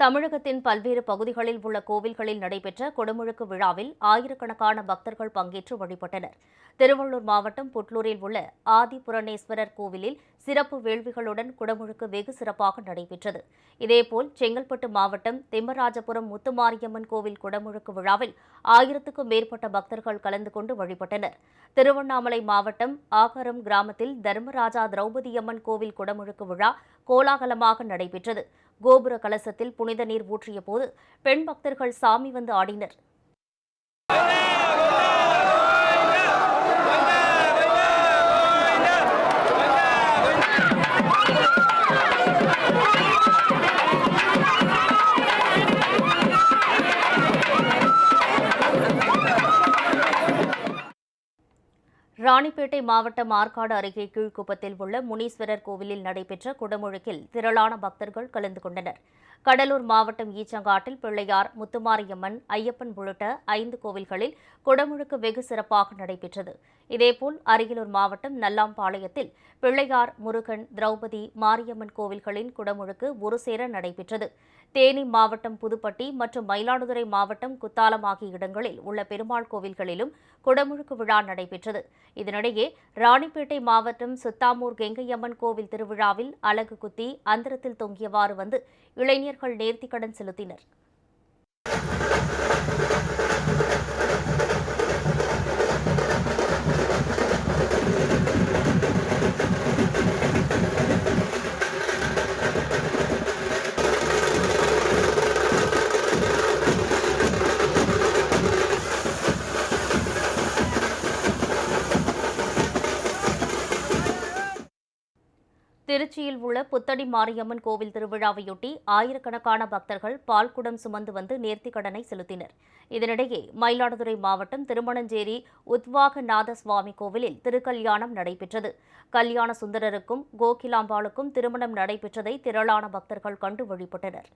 தமிழகத்தின் பல்வேறு பகுதிகளில் உள்ள கோவில்களில் நடைபெற்ற குடமுழுக்கு விழாவில் ஆயிரக்கணக்கான பக்தர்கள் பங்கேற்று வழிபட்டனர். திருவள்ளூர் மாவட்டம் புட்லூரில் உள்ள ஆதிபுரணேஸ்வரர் கோவிலில் சிறப்பு வேள்விகளுடன் குடமுழுக்கு வெகு சிறப்பாக நடைபெற்றது. இதேபோல் செங்கல்பட்டு மாவட்டம் திம்மராஜபுரம் முத்துமாரியம்மன் கோவில் குடமுழுக்கு விழாவில் ஆயிரத்துக்கும் மேற்பட்ட பக்தர்கள் கலந்து கொண்டு வழிபட்டனர். திருவண்ணாமலை மாவட்டம் ஆகரம் கிராமத்தில் தர்மராஜா திரௌபதியம்மன் கோவில் குடமுழுக்கு விழா கோலாகலமாக நடைபெற்றது. கோபுர கலசத்தில் புனித நீர் ஊற்றிய போது பெண் பக்தர்கள் சாமி வந்து ஆடினர். ராணிப்பேட்டை மாவட்டம் ஆற்காடு அருகே கீழ்குப்பத்தில் உள்ள முனீஸ்வரர் கோவிலில் நடைபெற்ற குடமுழுக்கில் திரளான பக்தர்கள் கலந்து கொண்டனர். கடலூர் மாவட்டம் ஈச்சங்காட்டில் பிள்ளையார் முத்துமாரியம்மன் ஐயப்பன் உள்ளிட்ட ஐந்து கோவில்களில் குடமுழுக்கு வெகு சிறப்பாக நடைபெற்றது. இதேபோல் அரியலூர் மாவட்டம் நல்லாம்பாளையத்தில் பிள்ளையார் முருகன் திரௌபதி மாரியம்மன் கோவில்களின் குடமுழுக்கு ஒருசேர நடைபெற்றது. தேனி மாவட்டம் புதுப்பட்டி மற்றும் மயிலாடுதுறை மாவட்டம் குத்தாலம் ஆகிய இடங்களில் உள்ள பெருமாள் கோவில்களிலும் குடமுழுக்கு விழா நடைபெற்றது. இதனிடையே ராணிப்பேட்டை மாவட்டம் சுத்தாமூர் கெங்கையம்மன் கோவில் திருவிழாவில் அலகு குத்தி அந்தரத்தில் தொங்கியவாறு வந்து இளைஞர் இளைஞர்கள் நேர்த்திக்கடன் செலுத்தினர். திருச்சியில் உள்ள புத்தடி மாரியம்மன் கோவில் திருவிழாவையொட்டி ஆயிரக்கணக்கான பக்தர்கள் பால்குடம் சுமந்து வந்து நேர்த்திக்கடனை செலுத்தினர். இதனிடையே மயிலாடுதுறை மாவட்டம் திருமணஞ்சேரி உத்வாகநாத சுவாமி கோவிலில் திருக்கல்யாணம் நடைபெற்றது. கல்யாண சுந்தரருக்கும் கோகிலாம்பாளுக்கும் திருமணம் நடைபெற்றதை திரளான பக்தர்கள் கண்டு வழிபட்டனர்.